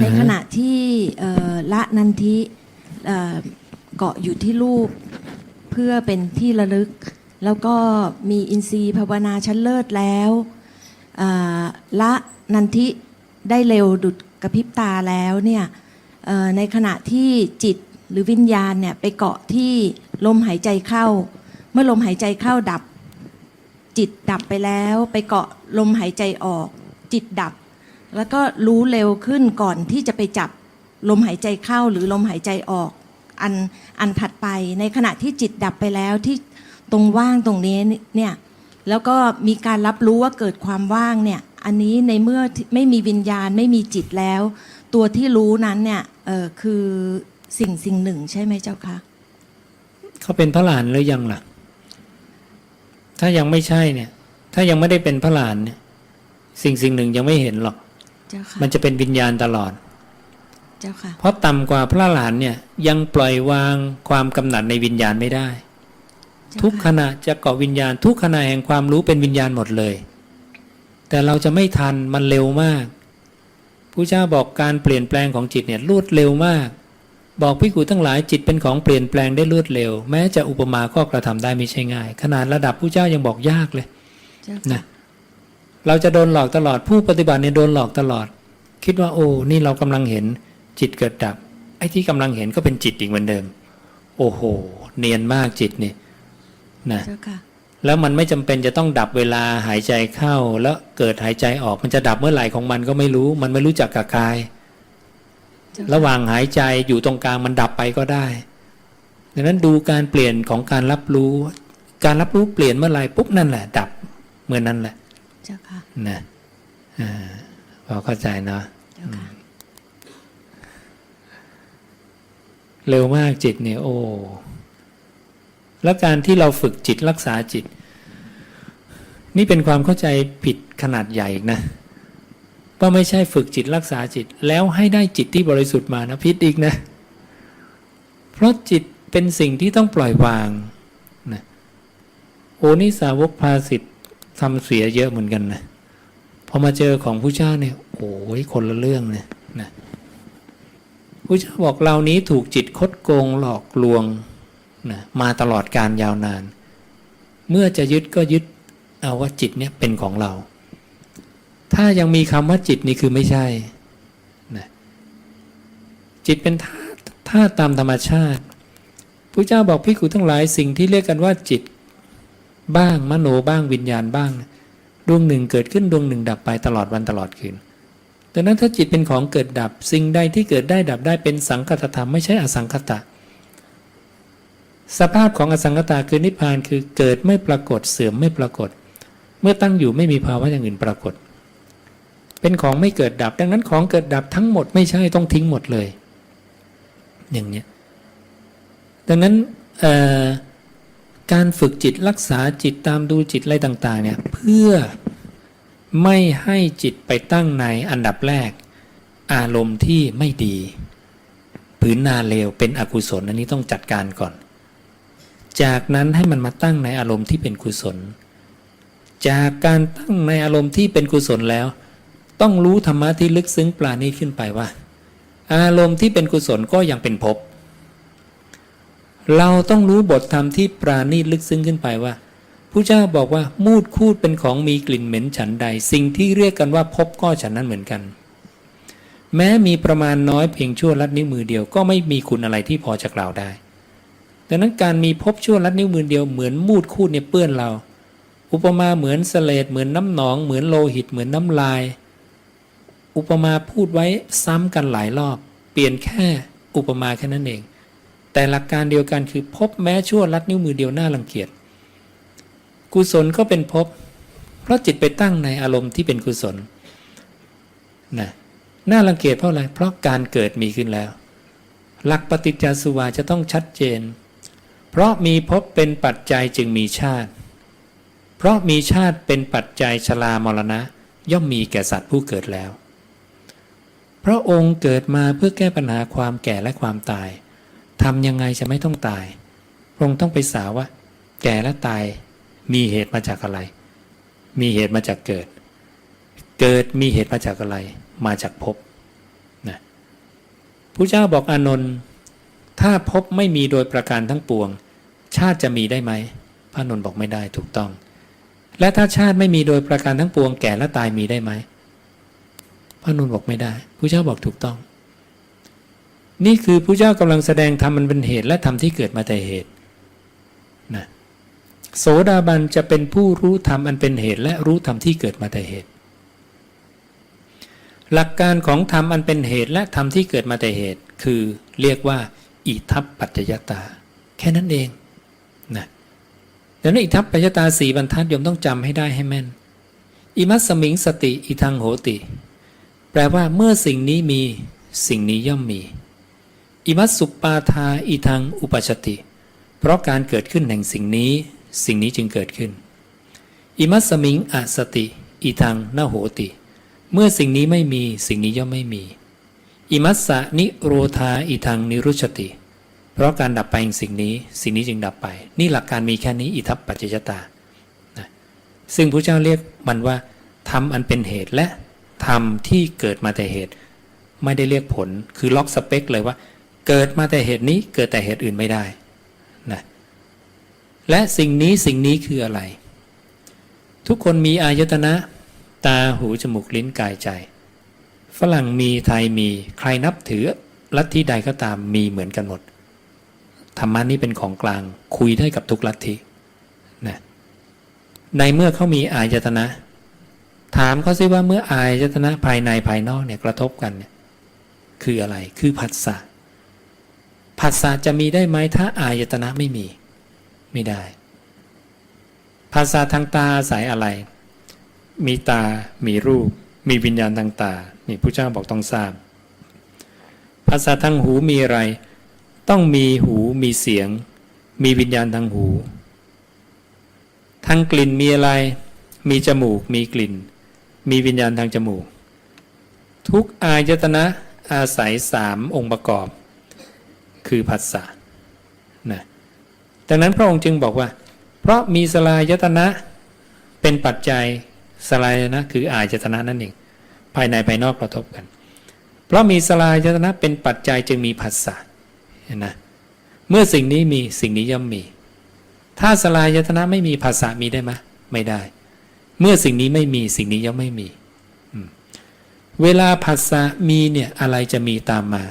ในขณะที่ละนันทิเกาะอยู่ที่รูป เพื่อเป็นที่ระลึก แล้วก็มีอินทรีย์ภาวนาชั้นเลิศแล้วละนันทิได้เร็วดุดกระพริบตาแล้วเนี่ยในขณะที่จิตหรือวิญญาณเนี่ยไปเกาะที่ลมหายใจเข้า เมื่อลมหายใจเข้าดับ จิตดับไปแล้ว ไปเกาะลมหายใจออก จิตดับ แล้วก็รู้เร็วขึ้นก่อนที่จะไปจับลมหายใจเข้าหรือลมหายใจออกอันอันถัดไปในขณะที่จิตดับไปแล้วที่ตรงว่างตรงนี้เนี่ยแล้วก็มีการรับรู้ว่าเกิดความว่างเนี่ยอันนี้ในเมื่อไม่มีวิญญาณไม่มีจิตแล้ว ตัวที่รู้นั้นเนี่ยเออคือสิ่งสิ่งหนึ่งใช่ไหมเจ้าคะเขาเป็นพระหลานหรือยังล่ะ ถ้ายังไม่ใช่เนี่ย ถ้ายังไม่ได้เป็นพระหลานเนี่ย สิ่งสิ่งหนึ่งยังไม่เห็นหรอก มันจะเป็นวิญญาณตลอดเจ้าค่ะเพราะต่ำกว่าพระหลานเนี่ยยังปล่อยวางความกำหนัดในวิญญาณไม่ได้เจ้าทุกขค่ะณะจะเกาะวิญญาณ ทุกขณะแห่งความรู้เป็นวิญญาณหมดเลย แต่เราจะไม่ทันมันเร็วมากผู้เจ้าบอกการเปลี่ยนแปลงของจิตเนี่ยรวดเร็วมาก บอกพิกูทั้งหลายจิตเป็นของเปลี่ยนแปลงได้รวดเร็ว แม้จะอุปมาก็กระทำได้ไม่ใช่ง่าย ขนาดระดับผู้เจ้ายังบอกยากเลยเจ้านะค่ะ เราจะโดนหลอกตลอดผู้ปฏิบัติเนี่ยโดนหลอกตลอด คิดว่าโอ้นี่เรากำลังเห็นจิตเกิดดับ ไอ้ที่กำลังเห็นก็เป็นจิตอีกเหมือนเดิม โอ้โห เนียนมากจิตนี่นะเจ้าค่ะแล้วมันไม่จำเป็นจะต้องดับเวลาหายใจเข้า แล้วเกิดหายใจออกมันจะดับเมื่อไหร่ของมันก็ไม่รู้ มันไม่รู้จักกับกายเจ้าค่ะระหว่างหายใจอยู่ตรงกลางมันดับไปก็ได้ดังนั้นดูการเปลี่ยนของการรับรู้ การรับรู้เปลี่ยนเมื่อไหร่ปุ๊บนั่นแหละ ดับเมื่อนั้นแหละ เจ้าค่ะนะอ่าพอเข้าใจเนาะเจ้าค่ะเร็วมากจิตเนี่ยโอ้แล้วการที่เราฝึกจิตรักษาจิต นี่เป็นความเข้าใจผิดขนาดใหญ่อีกนะว่าไม่ใช่ฝึกจิตรักษาจิต แล้วให้ได้จิตที่บริสุทธิ์มานะพิษอีกนะ เพราะจิตเป็นสิ่งที่ต้องปล่อยวางนะโอ้นี่สาวกภาสิทธ์ ทำเสียเยอะเหมือนกันนะพอมาเจอของผู้เจ้าเนี่ยโอ้ยคนละเรื่องเลยนะผู้เจ้าบอกเรานี้ถูกจิตคดโกงหลอกลวงนะมาตลอดการยาวนาน เมื่อจะยึดก็ยึดเอาว่าจิตเนี่ยเป็นของเรา ถ้ายังมีคำว่าจิตนี่คือไม่ใช่นะจิตเป็นธาตุธาตุตามธรรมชาติพระเจ้าบอกพิกุทั้งหลายสิ่งที่เรียกกันว่าจิต บ้าง มโนบ้างวิญญาณบ้าง ดวงหนึ่งเกิดขึ้นดวงหนึ่งดับไปตลอดวันตลอดคืนดังนั้นถ้าจิตเป็นของเกิดดับ สิ่งใดที่เกิดได้ดับได้เป็นสังคตธรรมไม่ใช่อสังคตะ สภาพของอสังคตะคือนิพพานคือเกิดไม่ปรากฏเสื่อมไม่ปรากฏ เมื่อตั้งอยู่ไม่มีภาวะอย่างอื่นปรากฏ เป็นของไม่เกิดดับ ดังนั้นของเกิดดับทั้งหมดไม่ใช่ต้องทิ้งหมดเลย อย่างเนี้ยดังนั้นเอ่อ การฝึกจิตรักษาจิตตามดูจิตอะไรต่างๆเนี่ยเพื่อไม่ให้จิตไปตั้งในอันดับแรก อารมณ์ที่ไม่ดีผืนนาเลวเป็นอกุศลอันนี้ต้องจัดการก่อน จากนั้นให้มันมาตั้งในอารมณ์ที่เป็นกุศล จากการตั้งในอารมณ์ที่เป็นกุศลแล้ว ต้องรู้ธรรมะที่ลึกซึ้งปราณีตขึ้นไปว่า อารมณ์ที่เป็นกุศลก็ยังเป็นภพ เราต้องรู้บทธรรมที่ปราณีตลึกซึ้งขึ้นไปว่าผู้เจ้าบอกว่ามูดคูดเป็นของมีกลิ่นเหม็นฉันใด สิ่งที่เรียกกันว่าภพก็ฉันนั้นเหมือนกัน แม้มีประมาณน้อยเพียงชั่วลัดนิ้วมือเดียวก็ไม่มีคุณอะไรที่พอจะกล่าวได้ดังนั้นการมีภพชั่วลัดนิ้วมือเดียวเหมือนมูดคูดเนี่ยเปื้อนเรา อุปมาเหมือนเสลดเหมือนน้ำหนอง เหมือนโลหิตเหมือนน้ำลาย อุปมาพูดไว้ซ้ำกันหลายรอบ เปลี่ยนแค่อุปมาแค่นั้นเอง แต่หลักการเดียวกันคือพบแม้ชั่วลัดนิ้วมือเดียวน่ารังเกียจ กุศลก็เป็นภพเพราะจิตไปตั้งในอารมณ์ที่เป็นกุศลนะน่ารังเกียจเพราะอะไร เพราะการเกิดมีขึ้นแล้ว หลักปฏิจจสุวาจะต้องชัดเจน เพราะมีภพเป็นปัจจัยจึงมีชาติ เพราะมีชาติเป็นปัจจัยชรามรณะ ย่อมมีแก่สัตว์ผู้เกิดแล้ว พระองค์เกิดมาเพื่อแก้ปัญหาความแก่และความตาย ทำยังไงจะไม่ต้องตายพระองค์ต้องไปสาวว่า แก่และตายมีเหตุมาจากอะไร มีเหตุมาจากเกิด เกิดมีเหตุมาจากอะไร มาจากภพนะผู้เจ้าบอกอานนท์ถ้าภพไม่มีโดยประการทั้งปวง ชาติจะมีได้ไหมพระนนท์บอกไม่ได้ถูกต้อง และถ้าชาติไม่มีโดยประการทั้งปวง แก่และตายมีได้ไหมพระนนท์บอกไม่ได้ผู้เจ้าบอกถูกต้อง นี่คือผู้เจ้ากำลังแสดงธรรมมันเป็นเหตุและธรรมที่เกิดมาแต่เหตุนะโสดาบันจะเป็นผู้รู้ธรรมอันเป็นเหตุและรู้ธรรมที่เกิดมาแต่เหตุ หลักการของธรรมอันเป็นเหตุและธรรมที่เกิดมาแต่เหตุ คือเรียกว่า อิทัปปัจจยตา แค่นั้นเองนะดังนั้นอิทัปปัจจยตาสี่บรรทัดโยมต้องจำให้ได้ให้แม่น อิมัสมิงสติอิทังโหติ แปลว่าเมื่อสิ่งนี้มีสิ่งนี้ย่อมมี อิมัสสุปาทาอิทังอุปชติ เพราะการเกิดขึ้นแห่งสิ่งนี้ สิ่งนี้จึงเกิดขึ้น อิมัสสมิงอสติอิทังนโหติ เมื่อสิ่งนี้ไม่มีสิ่งนี้ย่อมไม่มี อิมัสสะนิโรธาอิทังนิรุชติ เพราะการดับไปแห่งสิ่งนี้ สิ่งนี้จึงดับไป นี่หลักการมีแค่นี้อิทัปปัจจยตานะซึ่งพระเจ้าเรียกมันว่าธรรมอันเป็นเหตุและธรรมที่เกิดมาแต่เหตุ ไม่ได้เรียกผลคือล็อกสเปคเลยว่า เกิดมาแต่เหตุนี้เกิดแต่เหตุอื่นไม่ได้นะและสิ่งนี้สิ่งนี้คืออะไร ทุกคนมีอายตนะ ตาหูจมูกลิ้นกายใจ ฝรั่งมีไทยมีใครนับถือลัทธิใดก็ตามมีเหมือนกันหมดธรรมะนี้เป็นของกลางคุยได้กับทุกลัทธินะในเมื่อเขามีอายตนะ ถามเขาซิว่าเมื่ออายตนะภายในภายนอกเนี่ยกระทบกันเนี่ยคืออะไรคือผัสสะ ผัสสะจะมีได้ไหมถ้าอายตนะไม่มี ไม่ได้ภาษาทางตาอาศัยอะไร มีตา มีรูป มีวิญญาณทางตา นี่พระเจ้าบอกต้องทราบภาษาทางหูมีอะไร ต้องมีหูมีเสียง มีวิญญาณทางหู ทางกลิ่นมีอะไร มีจมูก มีกลิ่น มีวิญญาณทางจมูก ทุกอายตนะอาศัยสามองค์ประกอบ คือผัสสะนะดังนั้นพระองค์จึงบอกว่า เพราะมีสลายตนะเป็นปัจจัยสลายตนะคืออายตนะนั่นเองภายในภายนอกกระทบกัน เพราะมีสลายตนะเป็นปัจจัยจึงมีผัสสะนะเมื่อสิ่งนี้มีสิ่งนี้ย่อมมี ถ้าสลายตนะไม่มีผัสสะมีได้ไหมไม่ได้ เมื่อสิ่งนี้ไม่มีสิ่งนี้ย่อมไม่มี เวลาผัสสะมีเนี่ยอะไรจะมีตามมา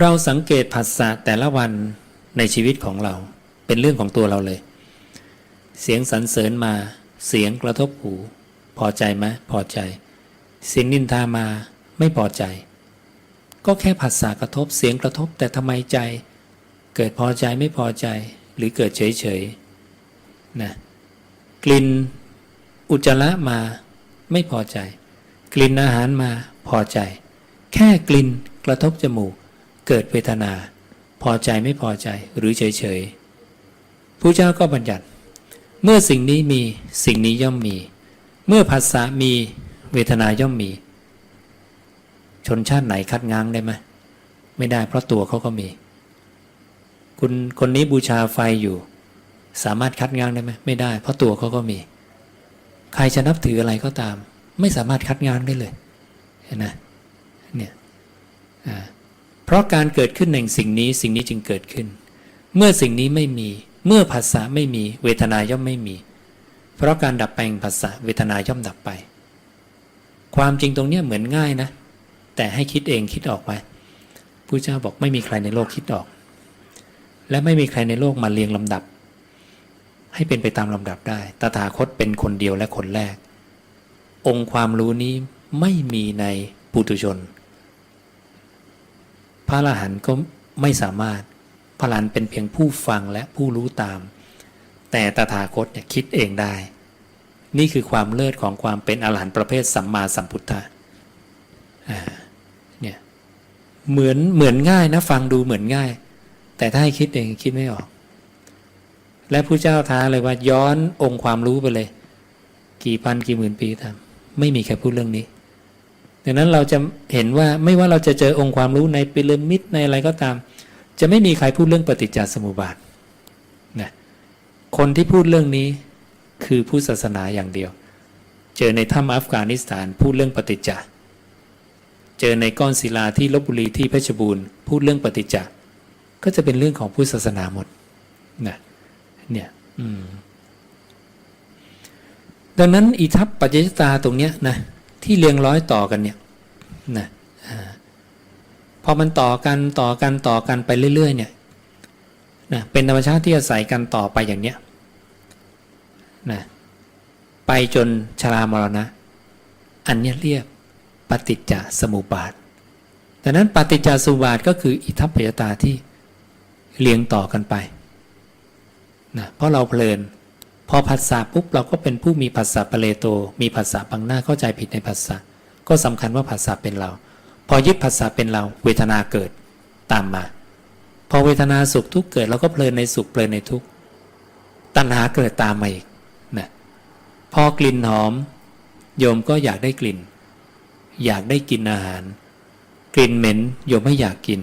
เราสังเกตผัสสะแต่ละวันในชีวิตของเรา เป็นเรื่องของตัวเราเลย เสียงสรรเสริญมาเสียงกระทบหู พอใจไหมพอใจ เสียงนินทามาไม่พอใจ ก็แค่ผัสสะกระทบเสียงกระทบแต่ทำไมใจ เกิดพอใจไม่พอใจ หรือเกิดเฉยเฉยนะกลิ่นอุจจาระมาไม่พอใจ กลิ่นอาหารมาพอใจ แค่กลิ่นกระทบจมูก เกิดเวทนา พอใจไม่พอใจหรือเฉยเฉยๆผู้เจ้าก็บัญญัติ เมื่อสิ่งนี้มีสิ่งนี้ย่อมมี เมื่อภาษามีเวทนาย่อมมี ชนชาติไหนคัดง้างได้ไหมไม่ได้เพราะตัวเขาก็มี คุณคนนี้บูชาไฟอยู่ สามารถคัดง้างได้ไหมไม่ได้ เพราะตัวเขาก็มี ใครจะนับถืออะไรก็ตาม ไม่สามารถคัดง้างได้เลยเห็นไหมเนี่ยอ่า เพราะการเกิดขึ้นแห่งสิ่งนี้สิ่งนี้จึงเกิดขึ้น เมื่อสิ่งนี้ไม่มี เมื่อภาษาไม่มี เวทนาย่อมไม่มี เพราะการดับไปแห่งภาษาเวทนาย่อมดับไป ความจริงตรงนี้เหมือนง่ายนะ แต่ให้คิดเองคิดออกไหมผู้เจ้าบอกไม่มีใครในโลกคิดออก และไม่มีใครในโลกมาเรียงลำดับ ให้เป็นไปตามลำดับได้ ตถาคตเป็นคนเดียวและคนแรก องค์ความรู้นี้ไม่มีในปุถุชน ระอรหันต์ก็ไม่สามารถพระอรหันต์เป็นเพียงผู้ฟังและผู้รู้ตาม แต่ตถาคตเนี่ยคิดเองได้ นี่คือความเลิศของความเป็นอรหันต์ประเภทสัมมาสัมพุทธะเนี่ยเหมือนเหมือนง่ายนะฟังดูเหมือนง่าย แต่ถ้าให้คิดเองคิดไม่ออก และผู้เจ้าท้าเลยว่าย้อนองค์ความรู้ไปเลย กี่พันกี่หมื่นปีทำไม่มีใครพูดเรื่องนี้ ดังนั้นเราจะเห็นว่าไม่ว่าเราจะเจอองค์ความรู้ในปิรามิดในอะไรก็ตาม จะไม่มีใครพูดเรื่องปฏิจจสมุปบาทนะคนที่พูดเรื่องนี้คือผู้ศาสนาอย่างเดียว เจอในถ้ำอัฟกานิสถานพูดเรื่องปฏิจจเจอในก้อนศิลาที่ลบบุรีที่เพชรบูรณ์พูดเรื่องปฏิจจ์ก็จะเป็นเรื่องของพุทธศาสนาหมดนะเนี่ยอืมดังนั้นอิทัปปัจจยตาตรงเนี้ยนะ ที่เรียงร้อยต่อกันเนี่ยนะพอมันต่อกันต่อกันต่อกันไปเรื่อย ๆ เนี่ยนะเป็นธรรมชาติที่อาศัยกันต่อไปอย่างเนี้ยนะไปจนชรามรณะ อันเนี้ยเรียกปฏิจจสมุปบาทดังนั้นปฏิจจสมุปบาทก็คืออิทัปปัจจยตาที่เรียงต่อกันไปนะเพราะเราเพลิน พอผัสสะปุ๊บเราก็เป็นผู้มีผัสสะปะเลโต มีผัสสะบังหน้าเข้าใจผิดในผัสสะก็สำคัญว่าผัสสะเป็นเรา พอยึดผัสสะเป็นเรา เวทนาเกิดตามมา พอเวทนาสุขทุกเกิดเราก็เพลินในสุขเพลินในทุกตัณหาเกิดตามมาอีกนะพอกลิ่นหอม โยมก็อยากได้กลิ่น อยากได้กินอาหาร กลิ่นเหม็นโยมไม่อยากกิน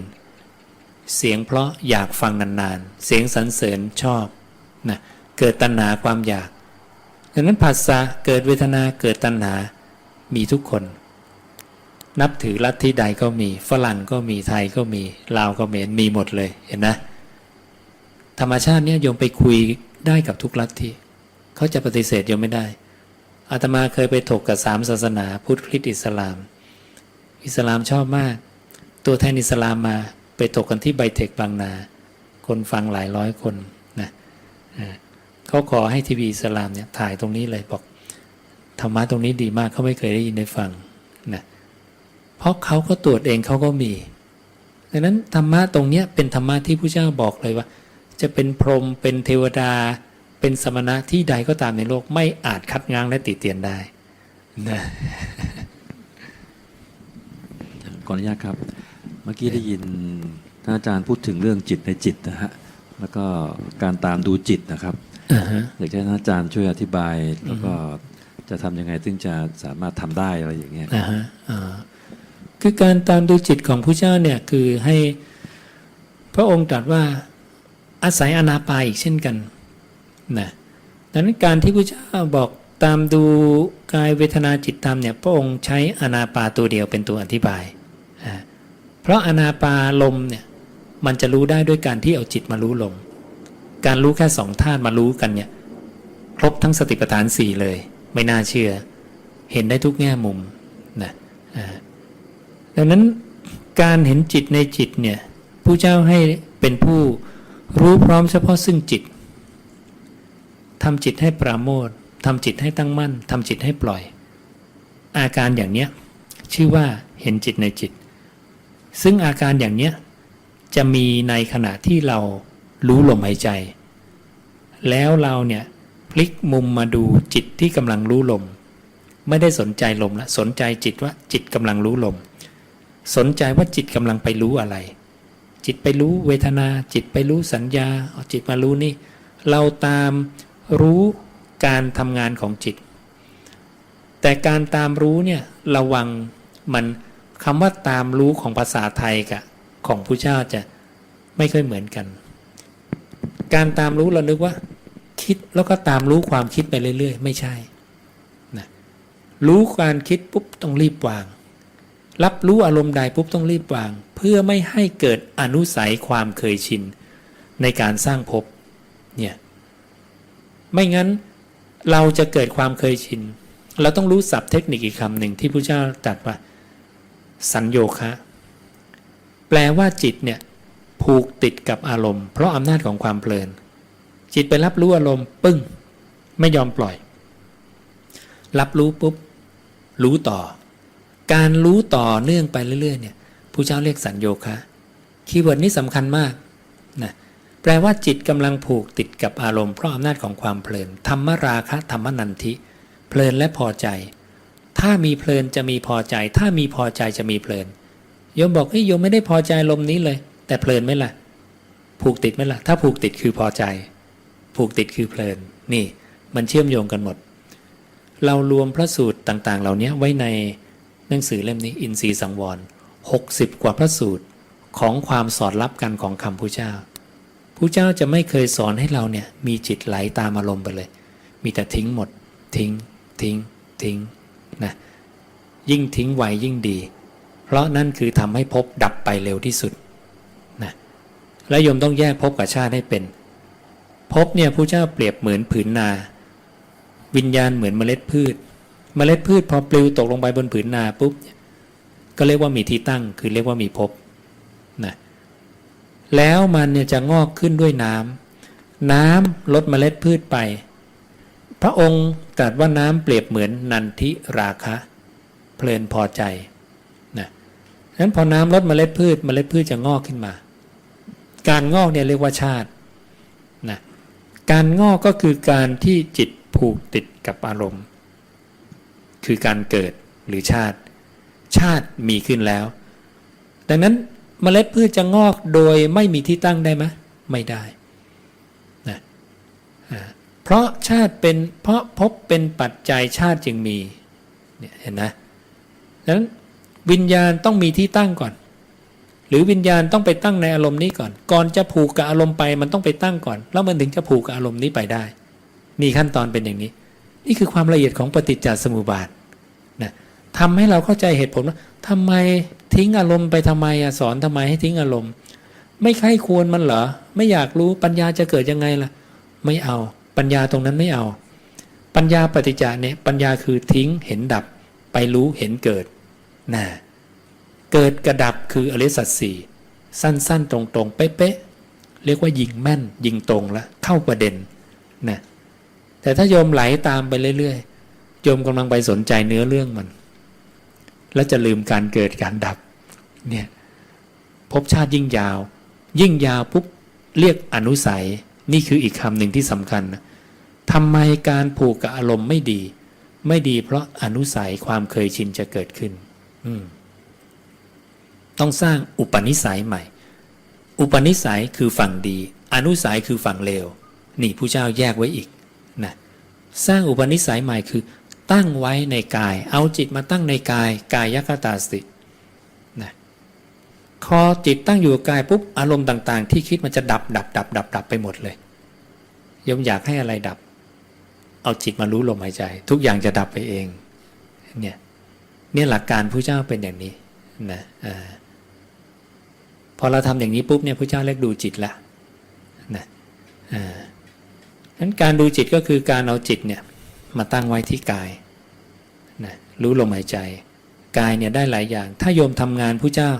เสียงเพราะอยากฟังนานๆ เสียงสรรเสริญชอบนะ เกิดตัณหาความอยากดังนั้นผัสสะเกิดเวทนาเกิดตัณหา มีทุกคน นับถือลัทธิใดก็มี ฝรั่งก็มีไทยก็มีลาวก็เมีมีหมดเลยเห็นนะ ธรรมชาติเนี่ยโยมไปคุยได้กับทุกลัทธิเขาจะปฏิเสธโยมไม่ได้อาตมาเคยไปถกกับสามศาสนา พุทธคริสต์อิสลาม อิสลามชอบมาก ตัวแทนอิสลามมาไปถกกันที่ไบเทคบางนา คนฟังหลายร้อยคน เขาขอให้ทีวีอิสลามเนี่ยถ่ายตรงนี้เลยบอกธรรมะตรงนี้ดีมากเขาไม่เคยได้ยินได้ฟังนะเพราะเขาก็ตรวจเองเขาก็มีดังนั้นธรรมะตรงเนี้ยเป็นธรรมะที่พระเจ้าบอกเลยว่า จะเป็นพรหมเป็นเทวดา เป็นสมณะที่ใดก็ตามในโลกไม่อาจคัดง้างและติเตียนได้นะขออนุญาตครับ เมื่อกี้ได้ยินท่านอาจารย์พูดถึงเรื่องจิตในจิตนะฮะ แล้วก็การตามดูจิตนะครับ อ่าฮะอยากให้ท่านอาจารย์ช่วยอธิบายแล้วก็จะทำยังไงถึงจะสามารถทำได้อะไรอย่างเงี้ยอ่าฮะอ่าคือการตามดูจิตของผู้เจ้าเนี่ยคือให้พระองค์ตรัสว่าอาศัยอนาปาอีกเช่นกันนะดังนั้นการที่พระเจ้าบอกตามดูกายเวทนาจิตธรรมเนี่ยพระองค์ใช้อนาปาตัวเดียวเป็นตัวอธิบายอ่าเพราะอนาปาลมเนี่ยมันจะรู้ได้ด้วยการที่เอาจิตมารู้ลม การรู้แค่สองธาตุมารู้กันเนี่ย ครบทั้งสติปัฏฐานสี่เลย ไม่น่าเชื่อ เห็นได้ทุกแง่มุมนะดังนั้นการเห็นจิตในจิตเนี่ยผู้เจ้าให้เป็นผู้รู้พร้อมเฉพาะซึ่งจิตทำจิตให้ปราโมททำจิตให้ตั้งมั่นทำจิตให้ปล่อย อาการอย่างเนี้ยชื่อว่าเห็นจิตในจิต ซึ่งอาการอย่างเนี้ยจะมีในขณะที่เรา รู้ลมหายใจ แล้วเราเนี่ยพลิกมุมมาดูจิตที่กำลังรู้ลม ไม่ได้สนใจลมละสนใจจิตว่าจิตกำลังรู้ลม สนใจว่าจิตกำลังไปรู้อะไร จิตไปรู้เวทนา จิตไปรู้สัญญาเอาจิตมารู้นี่ เราตามรู้การทำงานของจิต แต่การตามรู้เนี่ยระวังมันคำว่าตามรู้ของภาษาไทยกับของผู้เจ้าจะไม่ค่อยเหมือนกัน การตามรู้เรานึกว่า คิดแล้วก็ตามรู้ความคิดไปเรื่อย ๆ ไม่ใช่นะรู้การคิดปุ๊บต้องรีบวาง รับรู้อารมณ์ใดปุ๊บต้องรีบวาง เพื่อไม่ให้เกิดอนุสัยความเคยชิน ในการสร้างภพเนี่ยไม่งั้นเราจะเกิดความเคยชิน เราต้องรู้ศัพท์เทคนิคอีกคำหนึ่งที่พระเจ้าตรัสว่า สัญโยคะ แปลว่าจิตเนี่ย ผูกติดกับอารมณ์ เพราะอำนาจของความเพลิน จิตไปรับรู้อารมณ์ปึ้ง ไม่ยอมปล่อย รับรู้ปุ๊บ รู้ต่อ การรู้ต่อเนื่องไปเรื่อยๆเนี่ยผู้เจ้าเรียกสัญโยคะคีย์เวิร์ดนี้สำคัญมากนะแปลว่าจิตกำลังผูกติดกับอารมณ์เพราะอำนาจของความเพลินธรรมราคะธรรมนันทิ เพลินและพอใจ ถ้ามีเพลินจะมีพอใจ ถ้ามีพอใจจะมีเพลินโยมบอกเฮ้ยโยมไม่ได้พอใจลมนี้เลย แต่เพลินไหมล่ะ ผูกติดไหมล่ะ ถ้าผูกติดคือพอใจ ผูกติดคือเพลิน นี่ มันเชื่อมโยงกันหมด เรารวมพระสูตรต่างๆ เหล่านี้ไว้ในหนังสือเล่มนี้อินทรีสังวร60 กว่าพระสูตรของความสอดรับกันของคำพุทธเจ้าพุทธเจ้าจะไม่เคยสอนให้เราเนี่ย มีจิตไหลตามอารมณ์ไปเลย มีแต่ทิ้งหมด ทิ้ง ทิ้ง ทิ้งนะยิ่งทิ้งไวยิ่งดี เพราะนั่นคือทำให้ภพดับไปเร็วที่สุด และโยมต้องแยกภพกับชาติให้เป็นภพเนี่ยผู้เจ้าเปรียบเหมือนผืนนา วิญญาณเหมือนเมล็ดพืช เมล็ดพืชพอปลิวตกลงไปบนผืนนาปุ๊บก็เรียกว่ามีที่ตั้งคือเรียกว่ามีภพนะแล้วมันเนี่ยจะงอกขึ้นด้วยน้ำน้ำลดเมล็ดพืชไป พระองค์ตรัสว่าน้ำเปรียบเหมือนนันทิราคะ เพลินพอใจนะฉะนั้นพอน้ำลดเมล็ดพืชเมล็ดพืชจะงอกขึ้นมา การงอกเนี่ยเรียกว่าชาตินะการงอกก็คือการที่จิตผูกติดกับอารมณ์ คือการเกิดหรือชาติ ชาติมีขึ้นแล้ว ดังนั้นเมล็ดพืชจะงอกโดยไม่มีที่ตั้งได้ไหมไม่ได้นะเพราะชาติเป็นเพราะพบเป็นปัจจัยชาติจึงมีเนี่ยเห็นนะดังนั้นวิญญาณต้องมีที่ตั้งก่อน หรือวิญญาณต้องไปตั้งในอารมณ์นี้ก่อน ก่อนจะผูกกับอารมณ์ไปมันต้องไปตั้งก่อน แล้วมันถึงจะผูกกับอารมณ์นี้ไปได้มีขั้นตอนเป็นอย่างนี้ นี่คือความละเอียดของปฏิจจสมุปบาทนะทำให้เราเข้าใจเหตุผลว่าทำไมทิ้งอารมณ์ไปทำไมอะสอนทำไมให้ทิ้งอารมณ์ ไม่ใครควรมันเหรอไม่อยากรู้ปัญญาจะเกิดยังไงล่ะ ไม่เอา ปัญญาตรงนั้นไม่เอา ปัญญาปฏิจจาเนี่ยปัญญาคือทิ้งเห็นดับ ไปรู้เห็นเกิดนะ เกิดกระดับคืออริสัจสี่สั้นๆ ตรงๆ เป๊ะๆเรียกว่ายิงแม่น ยิงตรงแล้วเข้าประเด็นนะแต่ถ้าโยมไหลตามไปเรื่อยๆโยมกำลังไปสนใจเนื้อเรื่องมัน แล้วจะลืมการเกิดการดับเนี่ยภพชาติยิ่งยาว ยิ่งยาวปุ๊บเรียกอนุสัยนี่คืออีกคำหนึ่งที่สำคัญนะทำไมการผูกกับอารมณ์ไม่ดี ไม่ดีเพราะอนุสัยความเคยชินจะเกิดขึ้น อืม ต้องสร้างอุปนิสัยใหม่ อุปนิสัยคือฝั่งดี อนุสัยคือฝั่งเลว นี่ผู้เจ้าแยกไว้อีกนะสร้างอุปนิสัยใหม่คือ ตั้งไว้ในกาย เอาจิตมาตั้งในกาย กายยคตาสตินะพอจิตตั้งอยู่กับกายปุ๊บอารมณ์ต่างๆ ที่คิดมันจะดับดับดับดับดับไปหมดเลยยมอยากให้อะไรดับ เอาจิตมารู้ลมหายใจ ทุกอย่างจะดับไปเองเนี่ยเนี่ยหลักการผู้เจ้าเป็นอย่างนี้นะอ่า พอเราทำอย่างนี้ปุ๊บเนี่ยผู้เจ้าเรียกดูจิตละนะอ่านั้นการดูจิตก็คือการเอาจิตเนี่ยมาตั้งไว้ที่กายนะรู้ลมหายใจ กายเนี่ยได้หลายอย่าง ถ้าโยมทำงานผู้เจ้า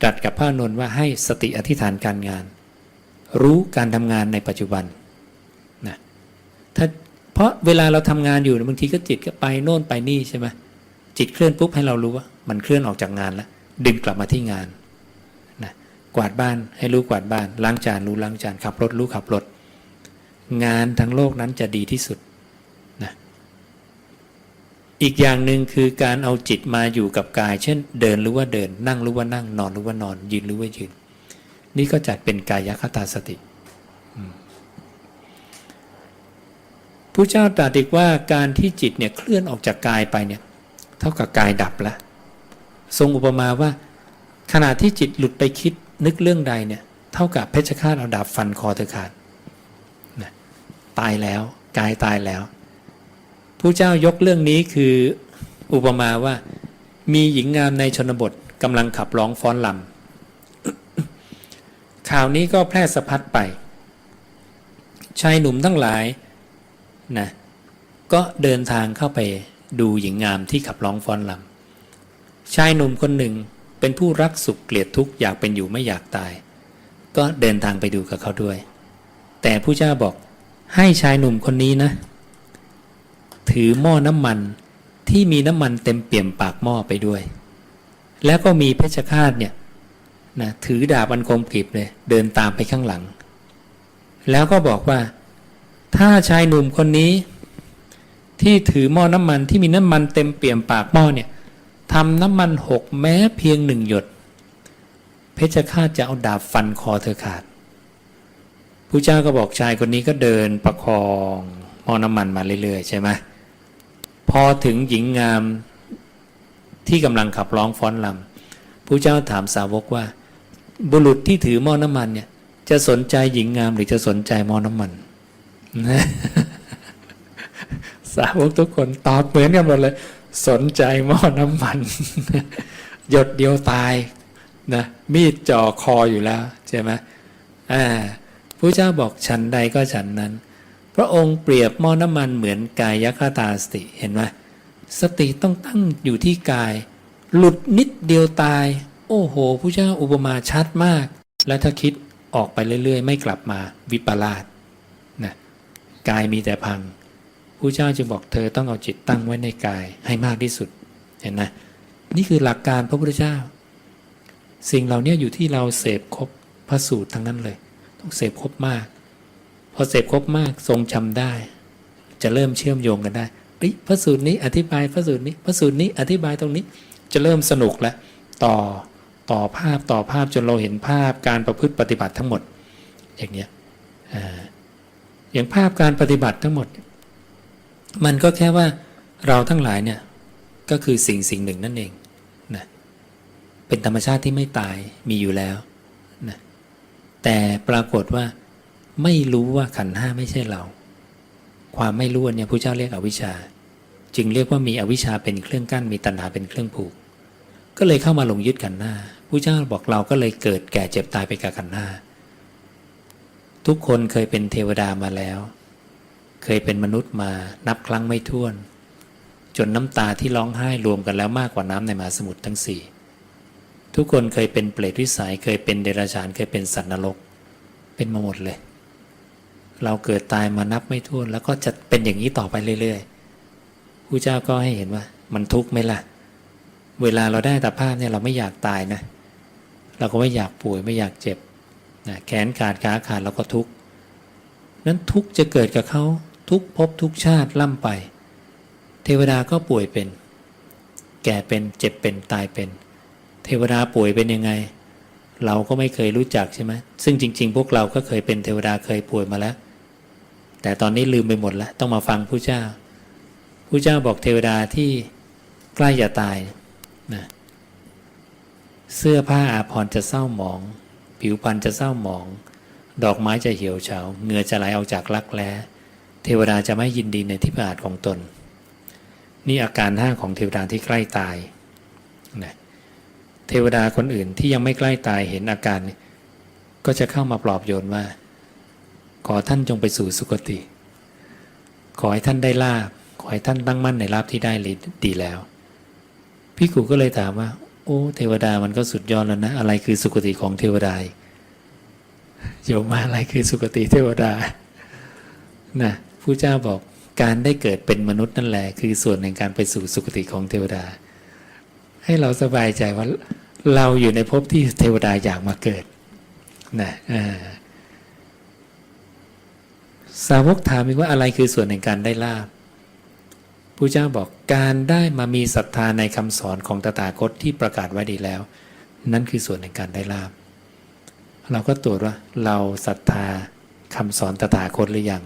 ตรัสกับพระนนท์ว่าให้สติอธิษฐานการงาน รู้การทำงานในปัจจุบันนะถ้าเพราะเวลาเราทำงานอยู่บางทีก็จิตก็ไปโน่นไปนี่ใช่ไหมจิตเคลื่อนปุ๊บให้เรารู้ว่า มันเคลื่อนออกจากงานแล้วดึงกลับมาที่งาน กวาดบ้านให้รู้กวาดบ้าน ล้างจานรู้ล้างจานขับรถรู้ขับรถ งานทั้งโลกนั้นจะดีที่สุดนะอีกอย่างหนึ่งคือการเอาจิตมาอยู่กับกาย เช่น เดินรู้ว่าเดิน นั่งรู้ว่านั่ง นอนรู้ว่านอน ยืนรู้ว่ายืน นี่ก็จัดเป็นกายคตาสติผู้เจ้าตรัสอีกว่าการที่จิตเนี่ยเคลื่อนออกจากกายไปเนี่ยเท่ากับกายดับแล้วทรงอุปมาว่า ขณะที่จิตหลุดไปคิด นึกเรื่องใดเนี่ยเท่ากับเพชฌฆาตเอาดาบฟันคอเธอขาดนะตายแล้วกายตายแล้วผู้เจ้ายกเรื่องนี้คืออุปมาว่ามีหญิงงามในชนบทกำลังขับร้องฟ้อนลำข่าวนี้ก็แพร่สะพัดไป ชายหนุ่มทั้งหลายนะก็เดินทางเข้าไปดูหญิงงามที่ขับร้องฟ้อนลำชายหนุ่มคนหนึ่ง เป็นผู้รักสุขเกลียดทุกข์อยากเป็นอยู่ไม่อยากตาย ก็เดินทางไปดูกับเขาด้วย แต่ผู้เจ้าบอกให้ชายหนุ่มคนนี้นะ ถือหม้อน้ำมันที่มีน้ำมันเต็มเปี่ยมปากหม้อไปด้วย แล้วก็มีเพชฌฆาตเนี่ยนะถือดาบอันคมกริบเลยเดินตามไปข้างหลัง แล้วก็บอกว่า ถ้าชายหนุ่มคนนี้ ที่ถือหม้อน้ำมันที่มีน้ำมันเต็มเปี่ยมปากหม้อเนี่ย ทำน้ำมันหกแม้เพียงหนึ่งหยด เพชฌฆาตจะเอาดาบฟันคอเธอขาดผู้เจ้าก็บอกชายคนนี้ก็เดินประคองหม้อน้ำมันมาเรื่อยๆ ใช่ไหมพอถึงหญิงงามที่กำลังขับร้องฟ้อนลำผู้เจ้าถามสาวกว่า บุรุษที่ถือหม้อน้ำมันเนี่ย จะสนใจหญิงงามหรือจะสนใจหม้อน้ำมัน สาวกทุกคนตอบเหมือนกันหมดเลย สนใจหม้อน้ำมัน หยดเดียวตายนะมีดจ่อคออยู่แล้วใช่ไหมอ่าพระเจ้าบอกฉันใดก็ฉันนั้น พระองค์เปรียบหม้อน้ำมันเหมือนกายคตาสติเห็นไหมสติต้องตั้งอยู่ที่กาย หลุดนิดเดียวตาย โอ้โหพระเจ้าอุปมาชัดมาก แล้วถ้าคิดออกไปเรื่อย ๆ ไม่กลับมาวิปลาสนะกายมีแต่พัง พระเจ้าจึงบอกเธอต้องเอาจิตตั้งไว้ในกายให้มากที่สุดเห็นไหมนี่คือหลักการพระพุทธเจ้า สิ่งเหล่านี้อยู่ที่เราเสพครบพระสูตรทั้งนั้นเลย ต้องเสพครบมาก พอเสพครบมากทรงจำได้ จะเริ่มเชื่อมโยงกันได้พระสูตรนี้อธิบายพระสูตรนี้พระสูตรนี้อธิบายตรงนี้จะเริ่มสนุกแล้วต่อต่อภาพต่อภาพจนเราเห็นภาพการประพฤติปฏิบัติทั้งหมด อย่างเนี้ยอย่างภาพการปฏิบัติทั้งหมด มันก็แค่ว่าเราทั้งหลายเนี่ยก็คือสิ่งสิ่งหนึ่งนั่นเองนะเป็นธรรมชาติที่ไม่ตายมีอยู่แล้วนะแต่ปรากฏว่าไม่รู้ว่าขันห้าไม่ใช่เรา ความไม่รู้เนี่ยพระเจ้าเรียกอวิชชา จึงเรียกว่ามีอวิชชาเป็นเครื่องกั้นมีตัณหาเป็นเครื่องผูก ก็เลยเข้ามาหลงยึดขันหน้าพระเจ้าบอกเราก็เลยเกิดแก่เจ็บตายไปกับขันหน้าทุกคนเคยเป็นเทวดามาแล้ว เคยเป็นมนุษย์มานับครั้งไม่ถ้วน จนน้ำตาที่ร้องไห้รวมกันแล้วมากกว่าน้ำในมหาสมุทรทั้งสี่ทุกคนเคยเป็นเปรตวิสัยเคยเป็นเดรัจฉานเคยเป็นสัตว์นรก เป็นมาหมดเลย เราเกิดตายมานับไม่ถ้วน แล้วก็จะเป็นอย่างนี้ต่อไปเรื่อยๆผู้เจ้าก็ให้เห็นว่า มันทุกข์ไหมล่ะ เวลาเราได้ตาภาพเนี่ยเราไม่อยากตายนะ เราก็ไม่อยากป่วยไม่อยากเจ็บนะแขนขาดขาขาดเราก็ทุกข์นั้นทุกข์จะเกิดกับเขา ทุกภพทุกชาติล่ำไป เทวดาก็ป่วยเป็น แก่เป็นเจ็บเป็นตายเป็น เทวดาป่วยเป็นยังไง เราก็ไม่เคยรู้จักใช่ไหมซึ่งจริง ๆ พวกเราก็เคยเป็นเทวดาเคยป่วยมาแล้ว แต่ตอนนี้ลืมไปหมดแล้ว ต้องมาฟังผู้เจ้าผู้เจ้าบอกเทวดาที่ใกล้จะตายนะเสื้อผ้าอาภรณ์จะเศร้าหมอง ผิวพรรณจะเศร้าหมอง ดอกไม้จะเหี่ยวเฉาเหงื่อจะไหลออกจากรักแร้ เทวดาจะไม่ยินดีในที่ปอาจของตน นี่อาการห้าของเทวดาที่ใกล้ตายนะเทวดาคนอื่นที่ยังไม่ใกล้ตายเห็นอาการ ก็จะเข้ามาปลอบโยนว่า ขอท่านจงไปสู่สุคติ ขอให้ท่านได้ลาบขอให้ท่านตั้งมั่นในลาบที่ได้ดีแล้วพี่กูก็เลยถามว่า โอ้เทวดามันก็สุดยอดแล้วนะ อะไรคือสุคติของเทวดาโยมมาอะไรคือสุคติเทวดานะ ผู้เจ้าบอกการได้เกิดเป็นมนุษย์นั่นแหละ คือส่วนในการไปสู่สุคติของเทวดา ให้เราสบายใจว่าเราอยู่ในภพที่เทวดาอยากมาเกิดนะอาสาวกถามอีกว่าอะไรคือส่วนในการได้ลาบผู้เจ้าบอกการได้มามีศรัทธาในคำสอนของตถาคตที่ประกาศไว้ดีแล้ว นั่นคือส่วนในการได้ลาบเราก็ตรวจว่าเราศรัทธาคำสอนตถาคตหรือยัง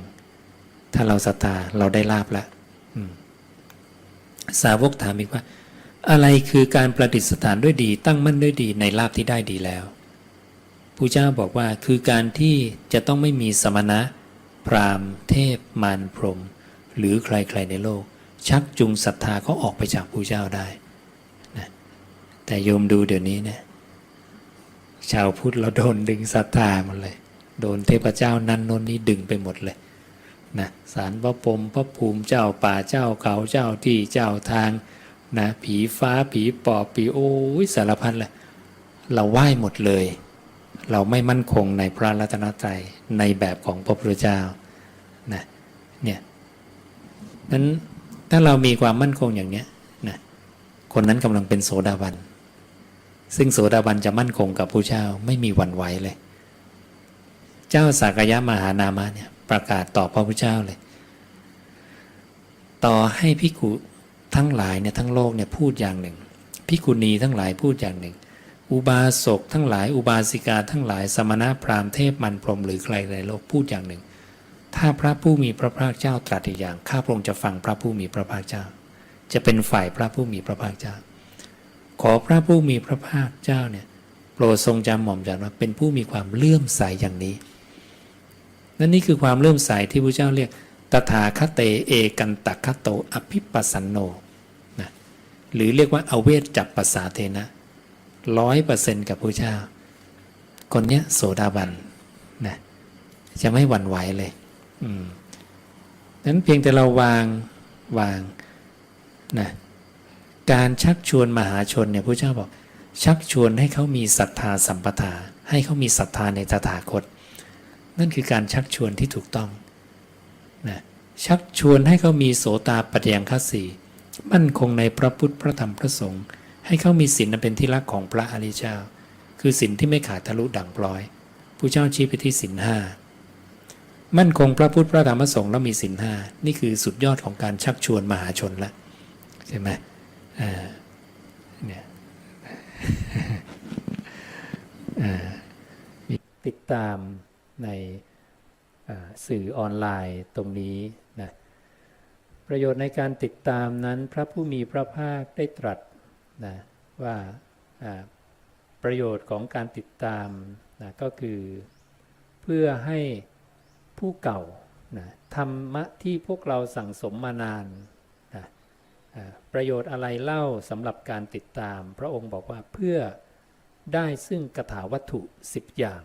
ถ้าเราศรัทธาเราได้ลาบแล้วสาวกถามอีกว่า อะไรคือการประดิษฐานด้วยดี ตั้งมั่นด้วยดีในลาบที่ได้ดีแล้วผู้เจ้าบอกว่าคือการที่จะต้องไม่มีสมณะ พราหมณ์ เทพ มารพรหมหรือใครๆในโลก ชักจูงศรัทธาเขาออกไปจากผู้เจ้าได้นะแต่โยมดูเดี๋ยวนี้เนี่ยชาวพุทธเราโดนดึงศรัทธาหมดเลย โดนเทพเจ้านั้นน้นนี้ดึงไปหมดเลย นะสารพระพรมพระภูมิเจ้าป่าเจ้าเขาเจ้าที่เจ้าทางนะผีฟ้าผีปอบผีโอ้ยสารพัดเลยเราไหว้หมดเลย เราไม่มั่นคงในพระรัตนตรัยในแบบของพระพุทธเจ้านะเนี่ยนั้นถ้าเรามีความมั่นคงอย่างเนี้ยนะคนนั้นกำลังเป็นโสดาบัน ซึ่งโสดาบันจะมั่นคงกับผู้เจ้าไม่มีวันไหวเลย เจ้าสากยะมหานามะเนี่ย ประกาศต่อพระพุทธเจ้าเลย ต่อให้พิกุทั้งหลายเนี่ยทั้งโลกเนี่ยพูดอย่างหนึ่งพิกุณีทั้งหลายพูดอย่างหนึ่ง อุบาสกทั้งหลาย อุบาสิกาทั้งหลาย สมณะพราหมณ์เทพมันพรหมหรือใครในโลกพูดอย่างหนึ่ง ถ้าพระผู้มีพระภาคเจ้าตรัสอีกอย่างข้าพระองค์จะฟังพระผู้มีพระภาคเจ้า จะเป็นฝ่ายพระผู้มีพระภาคเจ้า ขอพระผู้มีพระภาคเจ้าเนี่ยโปรดทรงจำหม่อมจันว่าเป็นผู้มีความเลื่อมใสอย่างนี้ นั่นนี่คือความเลื่อมใสที่พระเจ้าเรียก ตถาคเตเอกันตคโตอภิปัสสันโนนะหรือเรียกว่าอเวทจับปัสสาเทนะร้อยเปอร์เซนต์กับพระเจ้า คนเนี้ยโสดาบันนะจะไม่หวั่นไหวเลย อืมนั้นเพียงแต่เราวางวางนะการชักชวนมหาชนเนี่ยพระเจ้าบอก ชักชวนให้เขามีศรัทธาสัมปทา ให้เขามีศรัทธาในตถาคต นั่นคือการชักชวนที่ถูกต้องนะชักชวนให้เขามีโสตาปัจยังคสีมั่นคงในพระพุทธพระธรรมพระสงฆ์ให้เขามีศีลอันเป็นที่รักของพระอริยเจ้า คือศีลที่ไม่ขาดทะลุด่งพร้อยผู้เจ้าชี้ไปที่ศีลห้ามั่นคงพระพุทธพระธรรมพระสงฆ์แล้วมีศีลห้านี่คือสุดยอดของการชักชวนมหาชนละใช่ไหมเนี่ยติดตาม ในสื่อออนไลน์ตรงนี้นะประโยชน์ในการติดตามนั้นพระผู้มีพระภาคได้ตรัสนะว่าประโยชน์ของการติดตามนะก็คือเพื่อให้ผู้เก่านะธรรมะที่พวกเราสั่งสมมานานนะประโยชน์อะไรเล่าสำหรับการติดตาม พระองค์บอกว่าเพื่อได้ซึ่งกถาวัตถุ 10 อย่าง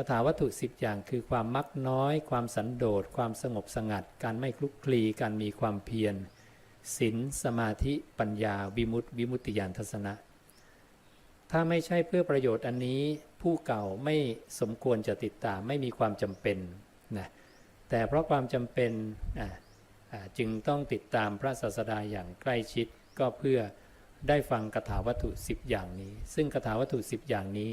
กถาวัตถุ10อย่างคือความมักน้อย ความสันโดษ ความสงบสงัด การไม่คลุกคลี การมีความเพียรศีลสมาธิ ปัญญา วิมุตติวิมุตติญาณทัศนะ ถ้าไม่ใช่เพื่อประโยชน์อันนี้ ผู้เก่าไม่สมควรจะติดตามไม่มีความจำเป็นนะแต่เพราะความจำเป็นจึงต้องติดตามพระศาสดาอย่างใกล้ชิดก็เพื่อได้ฟังคาถาวัตถุ 10 อย่างนี้ ซึ่งคาถาวัตถุ 10 อย่างนี้